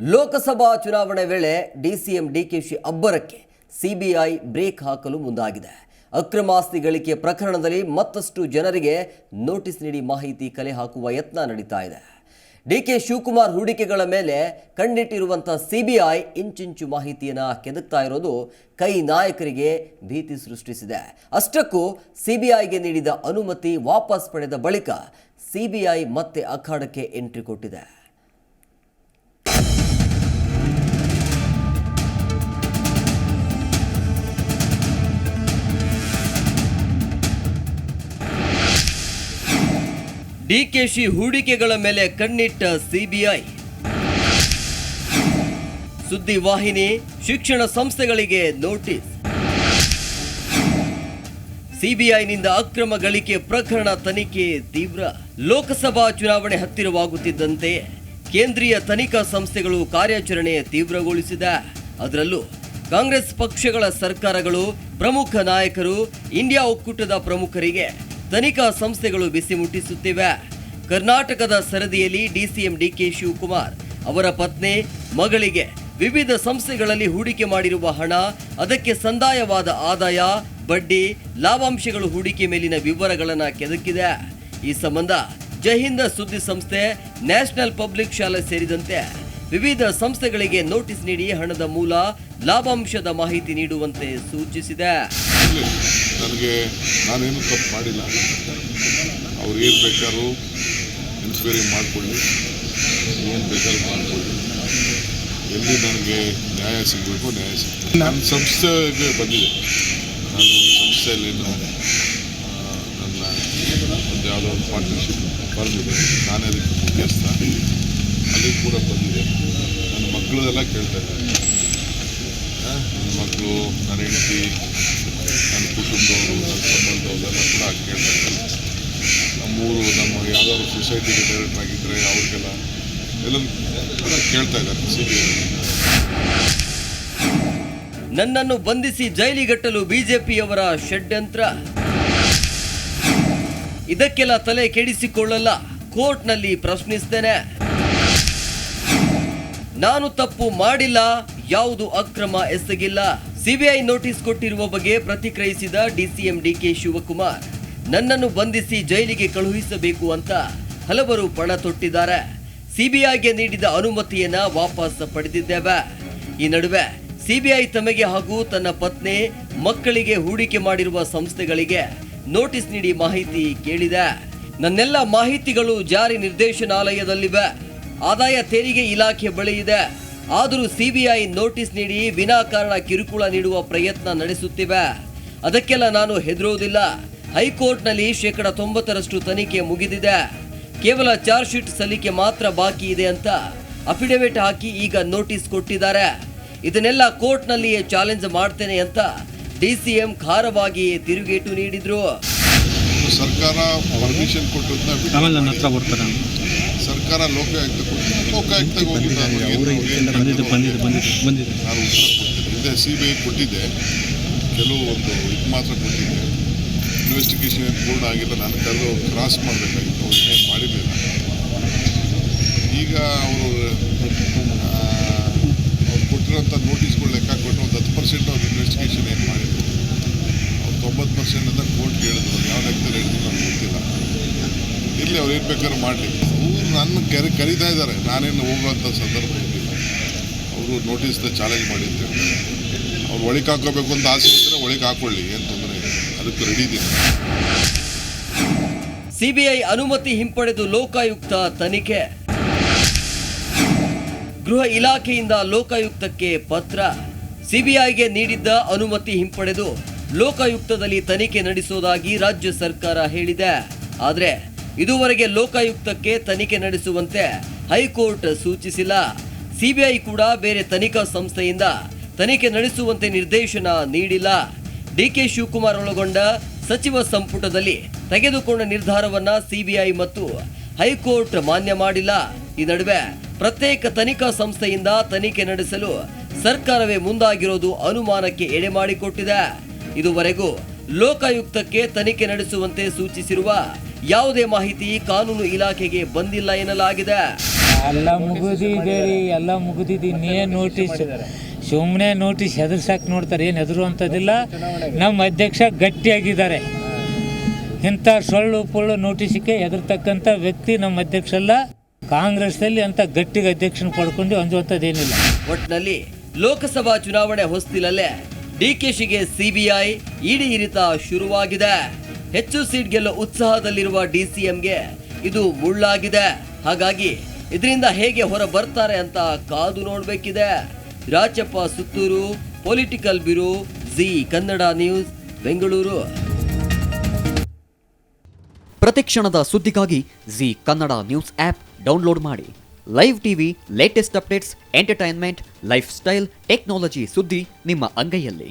ಲೋಕಸಭಾ ಚುನಾವಣೆ ವೇಳೆ ಡಿಸಿಎಂ ಡಿಕೆಶಿ ಅಬ್ಬರಕ್ಕೆ ಸಿಬಿಐ ಬ್ರೇಕ್ ಹಾಕಲು ಮುಂದಾಗಿದೆ. ಅಕ್ರಮ ಆಸ್ತಿ ಗಳಿಕೆ ಪ್ರಕರಣದಲ್ಲಿ ಮತ್ತಷ್ಟು ಜನರಿಗೆ ನೋಟಿಸ್ ನೀಡಿ ಮಾಹಿತಿ ಕಲೆ ಹಾಕುವ ಯತ್ನ ನಡೀತಾ ಇದೆ. ಡಿಕೆ ಶಿವಕುಮಾರ್ ಹೂಡಿಕೆಗಳ ಮೇಲೆ ಕಣ್ಣಿಟ್ಟಿರುವಂಥ ಸಿಬಿಐ ಇಂಚಿಂಚು ಮಾಹಿತಿಯನ್ನು ಕೆದಕ್ತಾ ಇರೋದು ಕೈ ನಾಯಕರಿಗೆ ಭೀತಿ ಸೃಷ್ಟಿಸಿದೆ. ಅಷ್ಟಕ್ಕೂ ಸಿಬಿಐಗೆ ನೀಡಿದ ಅನುಮತಿ ವಾಪಸ್ ಪಡೆದ ಬಳಿಕ ಸಿಬಿಐ ಮತ್ತೆ ಅಖಾಡಕ್ಕೆ ಎಂಟ್ರಿ ಕೊಟ್ಟಿದೆ. ಡಿಕೆಶಿ ಹೂಡಿಕೆಗಳ ಮೇಲೆ ಕಣ್ಣಿಟ್ಟ ಸಿಬಿಐ. ಸುದ್ದಿವಾಹಿನಿ ಶಿಕ್ಷಣ ಸಂಸ್ಥೆಗಳಿಗೆ ನೋಟಿಸ್. ಸಿಬಿಐನಿಂದ ಅಕ್ರಮ ಗಳಿಕೆ ಪ್ರಕರಣ ತನಿಖೆ ತೀವ್ರ. ಲೋಕಸಭಾ ಚುನಾವಣೆ ಹತ್ತಿರವಾಗುತ್ತಿದ್ದಂತೆ ಕೇಂದ್ರೀಯ ತನಿಖಾ ಸಂಸ್ಥೆಗಳು ಕಾರ್ಯಾಚರಣೆ ತೀವ್ರಗೊಳಿಸಿದೆ. ಅದರಲ್ಲೂ ಕಾಂಗ್ರೆಸ್ ಪಕ್ಷಗಳ ಸರ್ಕಾರಗಳು ಪ್ರಮುಖ ನಾಯಕರು, ಇಂಡಿಯಾ ಒಕ್ಕೂಟದ ಪ್ರಮುಖರಿಗೆ ತನಿಖಾ ಸಂಸ್ಥೆಗಳು ಬಿಸಿ ಮುಟ್ಟಿಸುತ್ತಿವೆ. ಕರ್ನಾಟಕದ ಸರದಿಯಲ್ಲಿ ಡಿಸಿಎಂ ಡಿಕೆ ಶಿವಕುಮಾರ್ ಅವರ ಪತ್ನಿ, ಮಗಳಿಗೆ ವಿವಿಧ ಸಂಸ್ಥೆಗಳಲ್ಲಿ ಹೂಡಿಕೆ ಮಾಡಿರುವ ಹಣ, ಅದಕ್ಕೆ ಸಂದಾಯವಾದ ಆದಾಯ, ಬಡ್ಡಿ, ಲಾಭಾಂಶಗಳು ಹೂಡಿಕೆ ಮೇಲಿನ ವಿವರಗಳನ್ನು ಕೆದಕಿದೆ. ಈ ಸಂಬಂಧ ಜೈಹಿಂದ ಸುದ್ದಿ ಸಂಸ್ಥೆ, ನ್ಯಾಷನಲ್ ಪಬ್ಲಿಕ್ ಶಾಲೆ ಸೇರಿದಂತೆ ವಿವಿಧ ಸಂಸ್ಥೆಗಳಿಗೆ ನೋಟಿಸ್ ನೀಡಿ ಹಣದ ಮೂಲ, ಲಾಭಾಂಶದ ಮಾಹಿತಿ ನೀಡುವಂತೆ ಸೂಚಿಸಿದೆ. ನನಗೆ ನಾನೇನು ತಪ್ಪು ಮಾಡಿಲ್ಲ. ಅವ್ರು ಏನು ಬೇಕಾದ್ರೂ ಇನ್ಸ್ಪೈರಿಂಗ್ ಮಾಡಿಕೊಳ್ಳಿ. ಏನು ಬೇಕಾದ್ರೂ ಮಾಡಿಕೊಳ್ಳಿ. ಎಲ್ಲಿ ನನಗೆ ನ್ಯಾಯ ಸಿಗಬೇಕು ನ್ಯಾಯ ಸಿಗ್ತದೆ. ನನ್ನ ಸಂಸ್ಥೆಗೆ ಬಂದಿದೆ. ನಾನು ಸಂಸ್ಥೆಯಲ್ಲಿನ ನನ್ನ ಒಂದು ಯಾವುದೋ ಒಂದು ಪಾರ್ಟ್ನರ್ಶಿಪ್ ಬಂದಿದೆ. ನಾನೇ ಅದಕ್ಕೆ ಮುಖ್ಯಸ್ಥ. ಅಲ್ಲಿ ಕೂಡ ಬಂದಿದೆ. ನನ್ನ ಮಕ್ಕಳದೆಲ್ಲ ಕೇಳ್ತಾ ಇದ್ದಾರೆ. ಮಕ್ಕಳು ನನ್ನ ಹೆಂಡತಿ ನನ್ನ ಕುಟುಂಬದವರು, ನನ್ನ ಸಂಬಂಧದವರೆಲ್ಲ ಕೂಡ ಕೇಳ್ತಾ ಇದ್ದಾರೆ. ನಮ್ಮೂರು, ನಮ್ಮ ಯಾವ್ದಾದ್ರು ಸೊಸೈಟಿಗೆ ಡೈರೆಕ್ಟ್ ಆಗಿದ್ದರೆ ಅವ್ರಿಗೆಲ್ಲ ಕೂಡ ಕೇಳ್ತಾ ಇದ್ದಾರೆ ಸಿ ಬಿ ನನ್ನನ್ನು ಬಂಧಿಸಿ ಜೈಲಿಗಟ್ಟಲು ಬಿಜೆಪಿಯವರ ಷಡ್ಯಂತ್ರ. ಇದಕ್ಕೆಲ್ಲ ತಲೆ ಕೆಡಿಸಿಕೊಳ್ಳಲ್ಲ, ಕೋರ್ಟ್ನಲ್ಲಿ ಪ್ರಶ್ನಿಸ್ತೇನೆ. ನಾನು ತಪ್ಪು ಮಾಡಿಲ್ಲ, ಯಾವುದು ಅಕ್ರಮ ಎಸಗಿಲ್ಲ. ಸಿಬಿಐ ನೋಟಿಸ್ ಕೊಟ್ಟಿರುವ ಬಗ್ಗೆ ಪ್ರತಿಕ್ರಿಯಿಸಿದ ಡಿಸಿಎಂ ಡಿಕೆ ಶಿವಕುಮಾರ್, ನನ್ನನ್ನು ಬಂಧಿಸಿ ಜೈಲಿಗೆ ಕಳುಹಿಸಬೇಕು ಅಂತ ಹಲವರು ಪಣ ತೊಟ್ಟಿದ್ದಾರೆ. ಸಿಬಿಐಗೆ ನೀಡಿದ ಅನುಮತಿಯನ್ನ ವಾಪಸ್ ಪಡೆದಿದ್ದೇವೆ. ಈ ನಡುವೆ ಸಿಬಿಐ ತಮಗೆ ಹಾಗೂ ತನ್ನ ಪತ್ನಿ, ಮಕ್ಕಳಿಗೆ ಹೂಡಿಕೆ ಮಾಡಿರುವ ಸಂಸ್ಥೆಗಳಿಗೆ ನೋಟಿಸ್ ನೀಡಿ ಮಾಹಿತಿ ಕೇಳಿದೆ. ನನ್ನೆಲ್ಲ ಮಾಹಿತಿಗಳು ಜಾರಿ ನಿರ್ದೇಶನಾಲಯದಲ್ಲಿವೆ. ಆದಾಯ ತೆರಿಗೆ ಇಲಾಖೆ ಬಳಿ ಇದೆ. ಆದರೂ ಸಿಬಿಐ ನೋಟಿಸ್ ನೀಡಿ ವಿನಾಕಾರಣ ಕಿರುಕುಳ ನೀಡುವ ಪ್ರಯತ್ನ ನಡೆಸುತ್ತಿವೆ. ಅದಕ್ಕೆಲ್ಲ ನಾನು ಹೆದರುವುದಿಲ್ಲ ಹೈಕೋರ್ಟ್ನಲ್ಲಿ ಶೇಕಡ ತೊಂಬತ್ತರಷ್ಟು ತನಿಖೆ ಮುಗಿದಿದೆ. ಕೇವಲ ಚಾರ್ಜ್ ಶೀಟ್ ಸಲ್ಲಿಕೆ ಮಾತ್ರ ಬಾಕಿ ಇದೆ ಅಂತ ಅಫಿಡವಿಟ್ ಹಾಕಿ ಈಗ ನೋಟಿಸ್ ಕೊಟ್ಟಿದ್ದಾರೆ. ಇದನ್ನೆಲ್ಲ ಕೋರ್ಟ್ನಲ್ಲಿಯೇ ಚಾಲೆಂಜ್ ಮಾಡ್ತೇನೆ ಅಂತ ಡಿಸಿಎಂ ಖಾರವಾಗಿ ತಿರುಗೇಟು ನೀಡಿದ್ರು. ಸರ್ಕಾರ ಪರ್ಮಿಷನ್ ಕೊಟ್ಟದನ್ನ ಸರ್ಕಾರ ಲೋಕಾಯುಕ್ತ ಕೊಟ್ಟು ಲೋಕಾಯುಕ್ತ ಹೋಗಿ ನಾನು ಉತ್ತರ ಕೊಡ್ತೀನಿ ಹಿಂದೆ ಸಿ ಬಿ ಐ ಕೊಟ್ಟಿದ್ದೆ ಕೆಲವು ಒಂದು ಇದು ಮಾತ್ರ ಕೊಟ್ಟಿದ್ದೆ ಇನ್ವೆಸ್ಟಿಗೇಷನ್ ಏನು ಪೂರ್ಣ ಆಗಿಲ್ಲ. ನಾನು ಕರೆದು ಕ್ರಾಸ್ ಮಾಡಬೇಕಾಗಿತ್ತು. ಅವ್ರು ಮಾಡಿರಲಿಲ್ಲ. ಈಗ ಅವರು ಅವ್ರು ಕೊಟ್ಟಿರೋಂಥ ನೋಟಿಸ್ಗಳು ಲೆಕ್ಕ ಕೊಟ್ಟು ಒಂದು ಹತ್ತು ಪರ್ಸೆಂಟ್ ಅವ್ರು ಇನ್ವೆಸ್ಟಿಗೇಷನ್ ಏನು ಮಾಡಿದ್ರು. ಅವ್ರು ತೊಂಬತ್ತು ಪರ್ಸೆಂಟ್ ಅಂತ ಕೋರ್ಟ್ ಹೇಳಿದ್ರು. ಯಾವ ಲೆಕ್ಕದಲ್ಲಿ ಹೇಳಿದ್ರು ನನಗೆ ಗೊತ್ತಿಲ್ಲ. ಇರಲಿ ಅವ್ರು ಏನು ಬೇಕಾದ್ರೂ ಮಾಡಲಿ. ಅವರು ನನ್ನ ಕೆರೆ ಕರೀತಾ ಇದ್ದಾರೆ. ನಾನೇನು ಹೋಗುವಂಥ ಸಂದರ್ಭ ಇರಲಿಲ್ಲ ಅವರು ನೋಟಿಸ್ನ ಚಾಲೆಂಜ್ ಮಾಡಿದ್ರು. ಅವ್ರು ಒಳಗೆ ಹಾಕೋಬೇಕು ಅಂತ ಆಸೆ ಇದ್ದರೆ ಒಳಗೆ ಹಾಕೊಳ್ಳಿ, ಏನು ತೊಂದರೆ ಇಲ್ಲ. ಅದಕ್ಕೆ ರೆಡಿ ಇದ್ದೀನಿ. ಸಿಬಿಐ ಅನುಮತಿ ಹಿಂಪಡೆದು ಲೋಕಾಯುಕ್ತ ತನಿಖೆ. ಗೃಹ ಇಲಾಖೆಯಿಂದ ಲೋಕಾಯುಕ್ತಕ್ಕೆ ಪತ್ರ. ಸಿಬಿಐಗೆ ನೀಡಿದ್ದ ಅನುಮತಿ ಹಿಂಪಡೆದು ಲೋಕಾಯುಕ್ತದಲ್ಲಿ ತನಿಖೆ ನಡೆಸೋದಾಗಿ ರಾಜ್ಯ ಸರ್ಕಾರ ಹೇಳಿದೆ. ಆದರೆ ಇದುವರೆಗೆ ಲೋಕಾಯುಕ್ತಕ್ಕೆ ತನಿಖೆ ನಡೆಸುವಂತೆ ಹೈಕೋರ್ಟ್ ಸೂಚಿಸಿಲ್ಲ. ಸಿಬಿಐ ಕೂಡ ಬೇರೆ ತನಿಖಾ ಸಂಸ್ಥೆಯಿಂದ ತನಿಖೆ ನಡೆಸುವಂತೆ ನಿರ್ದೇಶನ ನೀಡಿಲ್ಲ. ಡಿಕೆ ಶಿವಕುಮಾರ್ ಒಳಗೊಂಡ ಸಚಿವ ಸಂಪುಟದಲ್ಲಿ ತೆಗೆದುಕೊಂಡ ನಿರ್ಧಾರವನ್ನ ಸಿಬಿಐ ಮತ್ತು ಹೈಕೋರ್ಟ್ ಮಾನ್ಯ ಮಾಡಿಲ್ಲ. ಈ ನಡುವೆ ಪ್ರತ್ಯೇಕ ತನಿಖಾ ಸಂಸ್ಥೆಯಿಂದ ತನಿಖೆ ನಡೆಸಲು ಸರ್ಕಾರವೇ ಮುಂದಾಗಿರೋದು ಅನುಮಾನಕ್ಕೆ ಎಡೆ ಮಾಡಿಕೊಟ್ಟಿದೆ. ಇದುವರೆಗೂ ಲೋಕಾಯುಕ್ತಕ್ಕೆ ತನಿಖೆ ನಡೆಸುವಂತೆ ಸೂಚಿಸಿರುವ ಯಾವುದೇ ಮಾಹಿತಿ ಕಾನೂನು ಇಲಾಖೆಗೆ ಬಂದಿಲ್ಲ ಎನ್ನಲಾಗಿದೆ. ಎಲ್ಲ ಮುಗಿದಿದೆ ರೀ ಎಲ್ಲ ಮುಗಿದಿದೆ ಇನ್ನೇನು ನೋಟಿಸ್ ಸುಮ್ಮನೆ ನೋಟಿಸ್ ಹೆದರ್ಸಕ್ಕೆ ನೋಡ್ತಾರೆ ಏನು ಹೆದರುವಂಥದ್ದಿಲ್ಲ ನಮ್ಮ ಅಧ್ಯಕ್ಷ ಗಟ್ಟಿಯಾಗಿದ್ದಾರೆ. ಇಂಥ ಸೊಳ್ಳು ಪೊಳ್ಳು ನೋಟಿಸಿಗೆ ಹೆದರ್ತಕ್ಕಂಥ ವ್ಯಕ್ತಿ ನಮ್ಮ ಅಧ್ಯಕ್ಷಲ್ಲ ಕಾಂಗ್ರೆಸ್ನಲ್ಲಿ ಅಂತ ಗಟ್ಟಿಗೆ ಅಧ್ಯಕ್ಷನ ಪಡ್ಕೊಂಡು ಅಂಜುವಂಥದ್ದೇನಿಲ್ಲ. ಒಟ್ಟಿನಲ್ಲಿ ಲೋಕಸಭಾ ಚುನಾವಣೆ ಹೊಸ್ತಿಲಲ್ಲೇ ಡಿಕೆಶಿಗೆ ಸಿಬಿಐ ಇಡಿ ಇರಿತ ಶುರುವಾಗಿದೆ. ಹೆಚ್ಚು ಸೀಟ್ ಗೆಲ್ಲೋ ಉತ್ಸಾಹದಲ್ಲಿರುವ ಡಿಸಿಎಂಗೆ ಇದು ಮುಳ್ಳಾಗಿದೆ. ಹಾಗಾಗಿ ಇದರಿಂದ ಹೇಗೆ ಹೊರ ಬರ್ತಾರೆ ಅಂತ ಕಾದು ನೋಡಬೇಕಿದೆ. Rajyappa, Suttur, political bureau, Zee Kannada news, Bengaluru. ಪ್ರತಿಕ್ಷಣದ ಸುದ್ದಿಗಾಗಿ Zee Kannada news app download ಮಾಡಿ. Live TV, latest updates, entertainment, lifestyle, technology ಸುದ್ದಿ ನಿಮ್ಮ ಅಂಗೈಯಲ್ಲಿ.